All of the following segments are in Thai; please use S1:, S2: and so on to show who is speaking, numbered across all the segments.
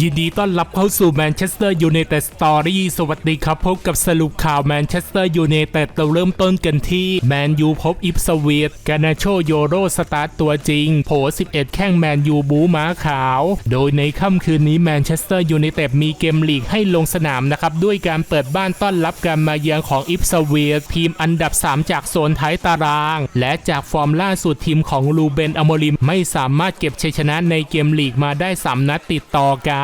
S1: ยินดีต้อนรับเข้าสู่แมนเชสเตอร์ยูไนเต็ดสตอรี่สวัสดีครับ พบกับสรุปข่าวแมนเชสเตอร์ยูไนเต็ดเราเริ่มต้นกันที่แมนยูพบอิฟสวีตกานาโชโยโรสตาร์ตตัวจริง โผ 11 แข้งแมนยูบูม้าขาว โดยในค่ำคืนนี้แมนเชสเตอร์ยูไนเต็ดมีเกมลีกให้ลงสนามนะครับ ด้วยการเปิดบ้านต้อนรับการมาเยือนของอิฟสวีตทีมอันดับ 3 จากโซนท้ายตาราง และจากฟอร์มล่าสุดทีมของลูเบนอโมริมไม่สามารถเก็บชัยชนะในเกมลีกมาได้ 3 นัดติดต่อกัน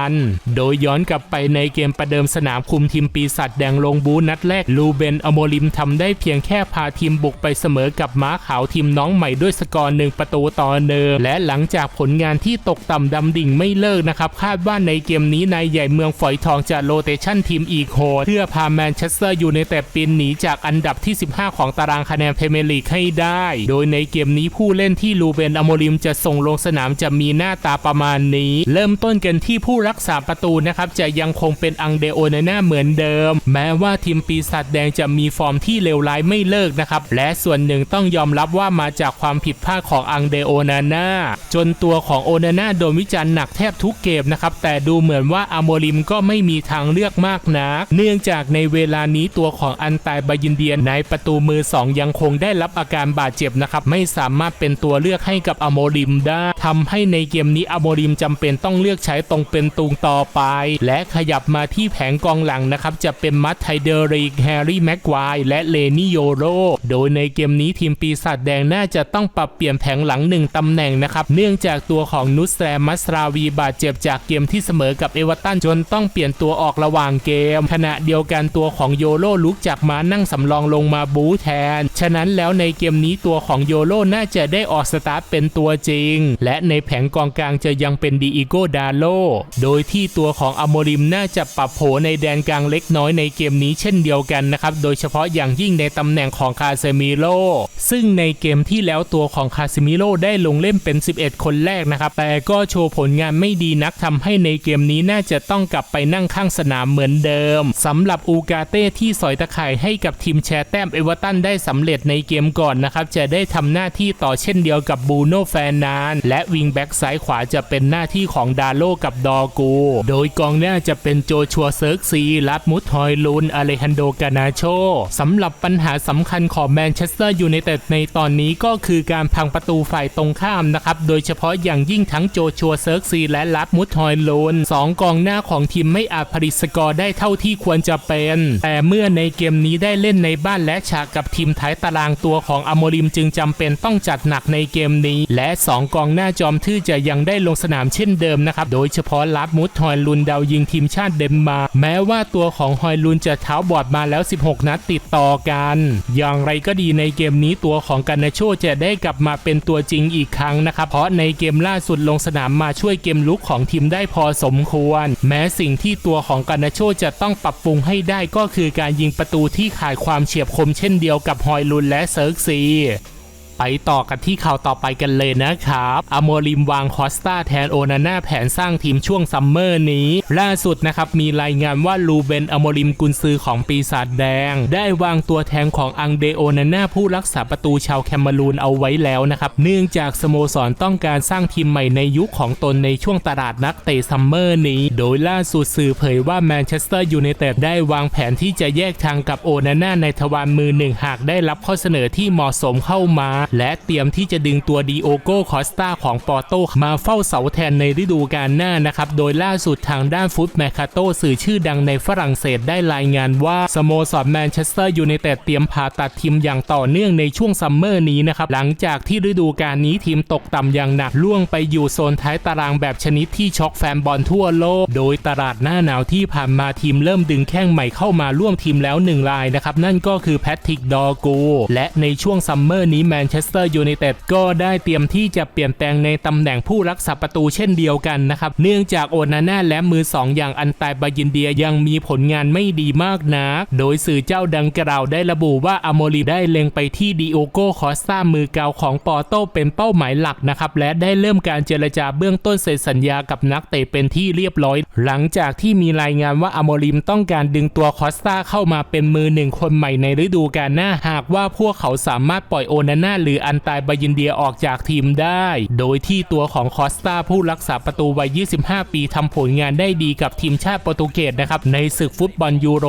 S1: โดยย้อนกลับไปในเกมประเดิมสนามคุมทีมปีศาจแดงลงบูนัดแรกลูเบนอโมริมทำได้เพียงแค่พาทีมบุกไปเสมอกับม้าขาวทีมน้องใหม่ด้วยสกอร์หนึ่งประตูต่อเนิมและหลังจากผลงานที่ตกต่ำดำดิ่งไม่เลิกนะครับ คาดว่าในเกมนี้นายใหญ่เมืองฝอยทองจะโรเตชั่นทีมอีกโหดเพื่อพาแมนเชสเตอร์ยูไนเต็ดปีนหนีจากอันดับที่ 15 ของตารางคะแนนพเมลีกให้ได้ โดยในเกมนี้ผู้เล่นที่ลูเบนอโมริมจะส่งลงสนามจะมีหน้าตาประมาณนี้ เริ่มต้นกันที่ผู้รักษาประตูนะครับจะยังคงเป็นอังเดโอนาน่าเหมือนเดิม แม้ว่าทีมปีศาจแดงจะมีฟอร์มที่เลวร้ายไม่เลิกนะครับ และส่วนหนึ่งต้องยอมรับว่ามาจากความผิดพลาดของอังเดโอนาน่าจนตัวของโอนาน่าโดนวิจารณ์หนักแทบทุกเกมนะครับ แต่ดูเหมือนว่าอโมริมก็ไม่มีทางเลือกมากนัก เนื่องจากในเวลานี้ตัวของอันตายบายินเดียนในประตูมือสองยังคงได้รับอาการบาดเจ็บนะครับ ไม่สามารถเป็นตัวเลือกให้กับอโมริมได้ทำให้ในเกมนี้อโมริมจำเป็นต้องเลือกใช้ตรงเป็นตุงต่อไป และขยับมาที่แผงกองหลังนะครับจะเป็นมัตไทเดอริกแฮร์รี่แม็กควายและเลนี่โยโรโดยในเกมนี้ทีมปีศาจแดงน่าจะต้องปรับเปลี่ยนแผงหลังหนึ่งตำแหน่งนะครับเนื่องจากตัวของนุสแซมมัสราวีบาดเจ็บจากเกมที่เสมอกับเอเวอร์ตันจนต้องเปลี่ยนตัวออกระหว่างเกม ขณะเดียวกันตัวของโยโรลุกจากม้านั่งสำรองลงมาบูแทน ฉะนั้นแล้วในเกมนี้ตัวของโยโรน่าจะได้ออกสตาร์ทเป็นตัวจริง และในแผงกองกลางจะยังเป็นดีอีโกดาโลโดยที่ตัวของอโมริมน่าจะปรับโผในแดนกลางเล็กน้อยในเกมนี้เช่นเดียวกันนะครับ โดยเฉพาะอย่างยิ่งในตำแหน่งของคาเซมิโลซึ่งในเกมที่แล้วตัวของคาเซมิโลได้ลงเล่นเป็น 11 คนแรกนะครับ แต่ก็โชว์ผลงานไม่ดีนักทำให้ในเกมนี้น่าจะต้องกลับไปนั่งข้างสนามเหมือนเดิมสำหรับอูกาเต้ที่สอยตะข่ายให้กับทีมแชร์แต้มเอเวอร์ตันได้สำเร็จในเกมก่อนนะครับจะได้ทำหน้าที่ต่อเช่นเดียวกับบูโนแฟนนาน และวิงแบ็กซ้ายขวาจะเป็นหน้าที่ของดาโลกับดอกโดยกองหน้าจะเป็นโจชัวเซิร์กซีลัดมุทฮอยลุนอเลฮันโดกานาโชสำหรับปัญหาสำคัญของแมนเชสเตอร์ยูไนเต็ดในตอนนี้ก็คือการพังประตูฝ่ายตรงข้ามนะครับ โดยเฉพาะอย่างยิ่งทั้งโจชัวเซิร์กซีและลัดมุทฮอยลุนสองกองหน้าของทีมไม่อาจผลิตสกอร์ได้เท่าที่ควรจะเป็น แต่เมื่อในเกมนี้ได้เล่นในบ้านและฉากกับทีมท้ายตารางตัวของอโมริมจึงจำเป็นต้องจัดหนักในเกมนี้ และสองกองหน้าจอมทื่อจะยังได้ลงสนามเช่นเดิมนะครับ โดยเฉพาะลัดมุทฮอยลุนดาวยิงทีมชาติเดนมาร์กแม้ว่าตัวของฮอยลุนจะเท้าบอดมาแล้ว 16 นัดติดต่อกัน อย่างไรก็ดีในเกมนี้ตัวของกันนาโชจะได้กลับมาเป็นตัวจริงอีกครั้งนะครับ เพราะในเกมล่าสุดลงสนามมาช่วยเกมลุกของทีมได้พอสมควร แม้สิ่งที่ตัวของกันนาโชจะต้องปรับปรุงให้ได้ก็คือการยิงประตูที่ขาดความเฉียบคมเช่นเดียวกับฮอยลุนและเซิร์กซี ไปต่อกันที่ข่าวต่อไปกันเลยนะครับอโมริมวางคอสตาแทนโอนาน่าแผนสร้างทีมช่วงซัมเมอร์นี้ ล่าสุดนะครับมีรายงานว่าลูเบนอโมริมกุนซือของปีศาจแดง ได้วางตัวแทนของอังเดโอนาน่าผู้รักษาประตูชาวแคมเมรูนเอาไว้แล้วนะครับ เนื่องจากสโมสรต้องการสร้างทีมใหม่ในยุคของตนในช่วงตลาดนักเตะซัมเมอร์นี้ โดยล่าสุดสื่อเผยว่าแมนเชสเตอร์ยูไนเต็ดได้วางแผนที่จะแยกทางกับโอนาน่าในทวารมือหนึ่งหากได้รับข้อเสนอที่เหมาะสมเข้ามาและเตรียมที่จะดึงตัวดีโอโกคอสตาของปอร์โตมาเฝ้าเสาแทนในฤดูกาลหน้านะครับ โดยล่าสุดทางด้านฟุตแมคคาโตสื่อชื่อดังในฝรั่งเศสได้รายงานว่า สโมสรแมนเชสเตอร์ยูไนเต็ดเตรียมผ่าตัดทีมอย่างต่อเนื่องในช่วงซัมเมอร์นี้นะครับ หลังจากที่ฤดูกาลนี้ทีมตกต่ำอย่างหนักล่วงไปอยู่โซนท้ายตารางแบบชนิดที่ช็อกแฟนบอลทั่วโลก โดยตลาดหน้าหนาวที่ผ่านมาทีมเริ่มดึงแข้งใหม่เข้ามาร่วมทีมแล้วหนึ่งรายนะครับนั่นก็คือแพทริกดอโกและในช่วงซัมเมอร์นี้แมนเชชสเตอร์ยูไนเต็ดก็ได้เตรียมที่จะเปลี่ยนแปลงในตำแหน่งผู้รักษาประตูเช่นเดียวกันนะครับ เนื่องจากโอนาน่าและมือสองอย่างอันตายบายินเดียยังมีผลงานไม่ดีมากนัก โดยสื่อเจ้าดังกล่าวได้ระบุว่าอโมริได้เล็งไปที่ดิโอโกคอสตามือเกาของปอโตเป็นเป้าหมายหลักนะครับ และได้เริ่มการเจรจาเบื้องต้นเซ็นสัญญากับนักเตะเป็นที่เรียบร้อย หลังจากที่มีรายงานว่าอโมริมต้องการดึงตัวคอสตาเข้ามาเป็นมือหนึ่งคนใหม่ในฤดูกาลหน้าหากว่าพวกเขาสามารถปล่อยโอนาน่าหรืออันตายบายินเดียออกจากทีมได้ โดยที่ตัวของคอสตาผู้รักษาประตูวัย 25 ปีทำผลงานได้ดีกับทีมชาติโปรตุเกสนะครับในศึกฟุตบอลยูโร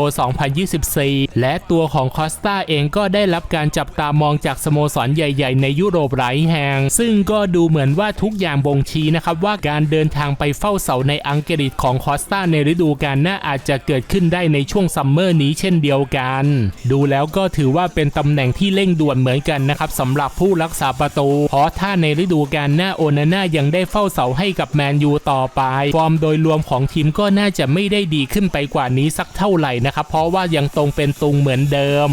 S1: 2024 และตัวของคอสตาเองก็ได้รับการจับตามองจากสโมสรใหญ่ ๆ ในยุโรปหลายแห่งซึ่งก็ดูเหมือนว่าทุกอย่างบ่งชี้นะครับว่าการเดินทางไปเฝ้าเสาในอังกฤษของคอสตาในฤดูกาลหน้าอาจจะเกิดขึ้นได้ในช่วงซัมเมอร์นี้เช่นเดียวกัน ดูแล้วก็ถือว่าเป็นตำแหน่งที่เร่งด่วนเหมือนกันนะครับสำหรับผู้รักษาประตูเพราะถ้าในฤดูกาลหน้าโอนาน่ายังได้เฝ้าเสาให้กับแมนยูต่อไป ฟอร์มโดยรวมของทีมก็น่าจะไม่ได้ดีขึ้นไปกว่านี้สักเท่าไหร่นะครับ เพราะว่ายังตรงเป็นตุงเหมือนเดิม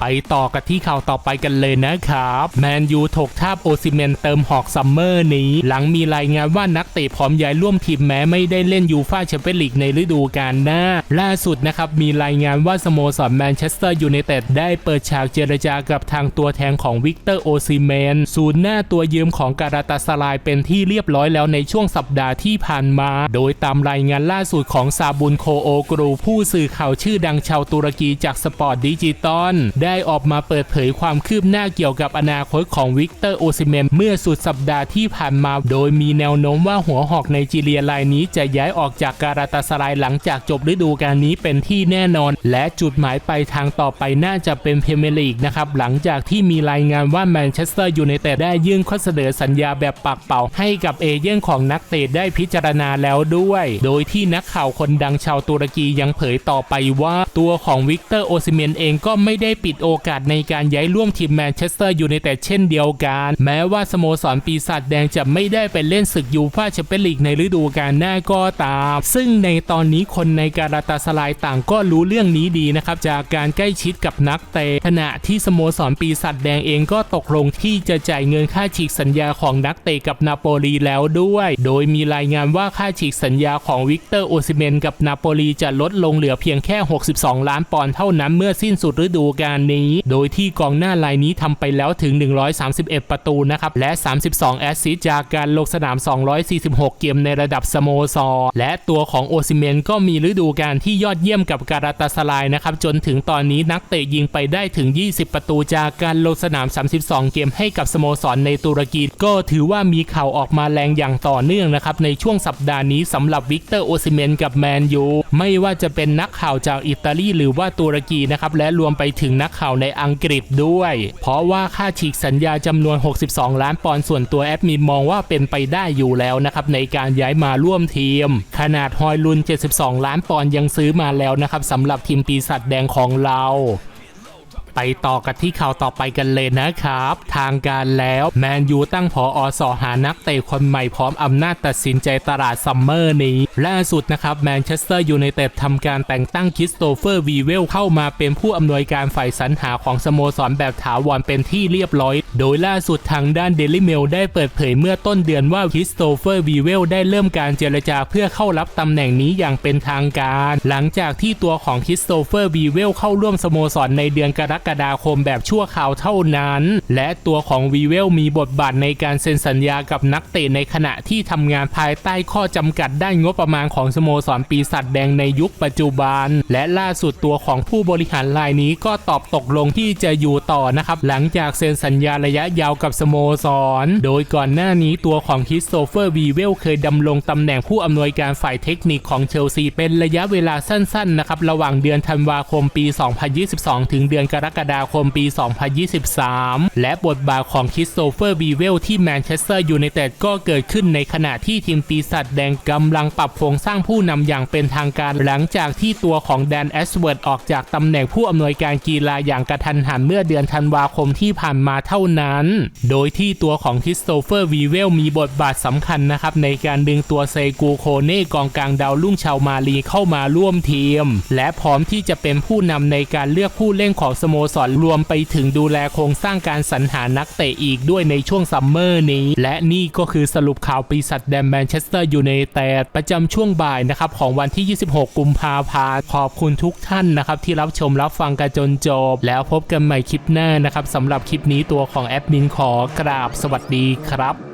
S1: ไปต่อกันที่ข่าวต่อไปกันเลยนะครับแมนยูถกทาบโอซิเมนเติมหอกซัมเมอร์นี้ หลังมีรายงานว่านักเตะพร้อมย้ายร่วมทีมแม้ไม่ได้เล่นยูฟ่าแชมเปี้ยนลีกในฤดูกาลหน้า ล่าสุดนะครับมีรายงานว่าสโมสรแมนเชสเตอร์ยูไนเต็ดได้เปิดฉากเจรจากับทางตัวแทนของวิกเตอร์โอซิเมนศูนย์หน้าตัวยืมของการาตาสลายเป็นที่เรียบร้อยแล้วในช่วงสัปดาห์ที่ผ่านมา โดยตามรายงานล่าสุดของซาบุนโคโอกรูผู้สื่อข่าวชื่อดังชาวตุรกีจากสปอร์ตดิจิตอลได้ได้ออกมาเปิดเผยความคืบหน้าเกี่ยวกับอนาคตของวิกเตอร์โอซิเมนเมื่อสุดสัปดาห์ที่ผ่านมา โดยมีแนวโน้มว่าหัวหอกในจีเรียรายนี้จะย้ายออกจากการาตาสลายหลังจากจบฤดูกาลนี้เป็นที่แน่นอน และจุดหมายไปทางต่อไปน่าจะเป็นเพเมร์ลีกนะครับหลังจากที่มีรายงานว่าแมนเชสเตอร์ยูไนเต็ดได้ยื่นข้อเสนอสัญญาแบบปากเป่า ให้กับเอเย่นของนักเตะได้พิจารณาแล้วด้วย โดยที่นักข่าวคนดังชาวตุรกียังเผยต่อไปว่า ตัวของวิกเตอร์โอซิเมนเองก็ไม่ได้ปิดโอกาสในการย้ายร่วมทีมแมนเชสเตอร์ยูไนเต็ดเช่นเดียวกัน แม้ว่าสโมสรปีศาจแดงจะไม่ได้ไปเล่นศึกยูฟ่าแชมเปี้ยนลีกในฤดูกาลหน้าก็ตาม ซึ่งในตอนนี้คนในการาตาสลายต่างก็รู้เรื่องนี้ดีนะครับ จากการใกล้ชิดกับนักเตะขณะที่สโมสรปีศาจแดงเองก็ตกลงที่จะจ่ายเงินค่าฉีกสัญญาของนักเตะกับนาโปลีแล้วด้วย โดยมีรายงานว่าค่าฉีกสัญญาของวิกเตอร์โอซิเมนกับนาโปลีจะลดลงเหลือเพียงแค่ 62 ล้านปอนด์เท่านั้นเมื่อสิ้นสุดฤดูกาลนี้ โดยที่กองหน้ารายนี้ทำไปแล้วถึง 131 ประตูนะครับ และ 32 แอสซิสต์จากการลงสนาม 246 เกมในระดับสโมสร และตัวของโอซิเมนก็มีฤดูกาลที่ยอดเยี่ยมกับการาตาสลายนะครับ จนถึงตอนนี้นักเตะยิงไปได้ถึง 20 ประตูจากการลงสนาม 32 เกมให้กับสโมสรในตุรกีก็ถือว่ามีข่าวออกมาแรงอย่างต่อเนื่องนะครับ ในช่วงสัปดาห์นี้สำหรับวิกเตอร์โอซิเมนกับแมนยูไม่ว่าจะเป็นนักข่าวจากอิตาลีหรือว่าตุรกีนะครับและรวมไปถึงนักข่าวในอังกฤษด้วย เพราะว่าค่าฉีกสัญญาจำนวน 62 ล้านปอนด์ส่วนตัวแอดมินมองว่าเป็นไปได้อยู่แล้วนะครับในการย้ายมาร่วมทีม ขนาดฮอยลุน 72 ล้านปอนด์ยังซื้อมาแล้วนะครับสำหรับทีมปีศาจแดงของเรา ไปต่อกันที่ข่าวต่อไปกันเลยนะครับ ทางการแล้วแมนยูตั้งผออสอหานักเตะคนใหม่พร้อมอำนาจตัดสินใจตลาดซัมเมอร์นี้ ล่าสุดนะครับแมนเชสเตอร์ยูไนเต็ดทำการแต่งตั้งคริสโตเฟอร์วีเวลเข้ามาเป็นผู้อำนวยการฝ่ายสรรหาของสโมสรแบบถาวรเป็นที่เรียบร้อย โดยล่าสุดทางด้านเดลิเมลได้เปิดเผยเมื่อต้นเดือนว่าคริสโตเฟอร์วีเวลได้เริ่มการเจรจาเพื่อเข้ารับตำแหน่งนี้อย่างเป็นทางการ หลังจากที่ตัวของคริสโตเฟอร์วีเวลเข้าร่วมสโมสรในเดือนกรกกฎาคมแบบชั่วคราวเท่านั้น และตัวของวีเวลมีบทบาทในการเซ็นสัญญากับนักเตะในขณะที่ทำงานภายใต้ข้อจำกัดด้านงบประมาณของสโมสรปีศาจแดงในยุคปัจจุบัน และล่าสุดตัวของผู้บริหารรายนี้ก็ตอบตกลงที่จะอยู่ต่อนะครับหลังจากเซ็นสัญญาระยะยาวกับสโมสร โดยก่อนหน้านี้ตัวของคริสโตเฟอร์วีเวลเคยดำรงตำแหน่งผู้อำนวยการฝ่ายเทคนิคของเชลซีเป็นระยะเวลาสั้นๆนะครับระหว่างเดือนธันวาคมปี 2022 ถึงเดือนกรกกฎาคมปี 2023 และบทบาทของคริสโตเฟอร์วีเวลที่แมนเชสเตอร์ยูไนเต็ดก็เกิดขึ้นในขณะที่ทีมปีศาจแดงกำลังปรับโครงสร้างผู้นำอย่างเป็นทางการหลังจากที่ตัวของแดนแอสเวิร์ดออกจากตำแหน่งผู้อำนวยการกีฬาอย่างกระทันหันเมื่อเดือนธันวาคมที่ผ่านมาเท่านั้น โดยที่ตัวของคริสโตเฟอร์วีเวลมีบทบาทสำคัญนะครับในการดึงตัวเซกูโคเน่กองกลางดาวรุ่งชาวมาลีเข้ามาร่วมทีม และพร้อมที่จะเป็นผู้นำในการเลือกผู้เล่นของสโมสรรวมไปถึงดูแลโครงสร้างการสรรหานักเตะอีกด้วยในช่วงซัมเมอร์นี้ และนี่ก็คือสรุปข่าวปีศาจแดงแมนเชสเตอร์ยูไนเต็ดประจำช่วงบ่ายนะครับของวันที่ 26 กุมภาพันธ์ขอบคุณทุกท่านนะครับที่รับชมรับฟังกันจนจบ แล้วพบกันใหม่คลิปหน้านะครับสำหรับคลิปนี้ตัวของแอดมินขอกราบสวัสดีครับ